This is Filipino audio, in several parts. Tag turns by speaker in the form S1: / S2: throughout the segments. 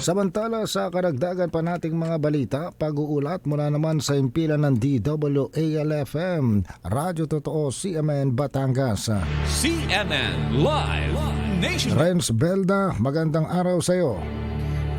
S1: Samantala sa karagdagan pa nating mga balita, pag-uulat mula naman sa impilan ng DWALFM, Radyo Totoo CMN Batangas.
S2: CNN Live Nation.
S1: Renz Belda, magandang araw sa iyo.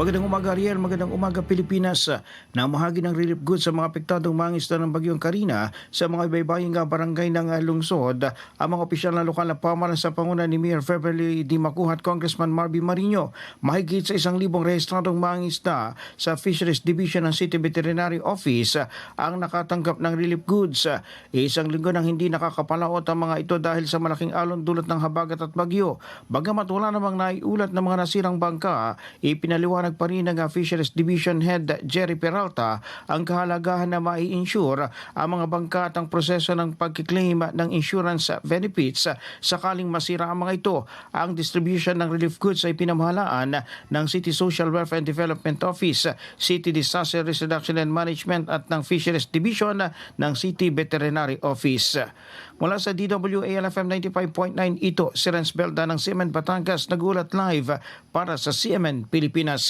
S3: Magandang umaga Ariel, magandang umaga Pilipinas. Namahagi ng relief goods sa mga apektadong mangisda ng Bagyong Karina sa mga ibaybaying nga barangay ng ah, lungsod. Ang mga opisyal na lokal na pamalan sa panguna ni Mayor Beverly Di Makuha at Congressman Marby Marino. Mahigit sa isang libong rehistradong mangisda sa Fisheries Division ng City Veterinary Office ang nakatanggap ng relief goods. Isang linggo nang hindi nakakapalaot ang mga ito dahil sa malaking alon dulot ng habagat at bagyo. Bagamat wala namang naiulat ng mga nasirang bangka, ipinaliwanag pa rin ng Fisheries Division Head Jerry Peralta ang kahalagahan na mai-insure ang mga bangka at ang proseso ng pagkiklaim ng insurance benefits sakaling masira ang mga ito. Ang distribution ng relief goods ay pinamahalaan ng City Social Welfare and Development Office, City Disaster Risk Reduction and Management at ng Fisheries Division ng City Veterinary Office. Mula sa DWALFM 95.9 ito, si Renz Belda ng CMN Batangas nagulat live para sa CMN Pilipinas.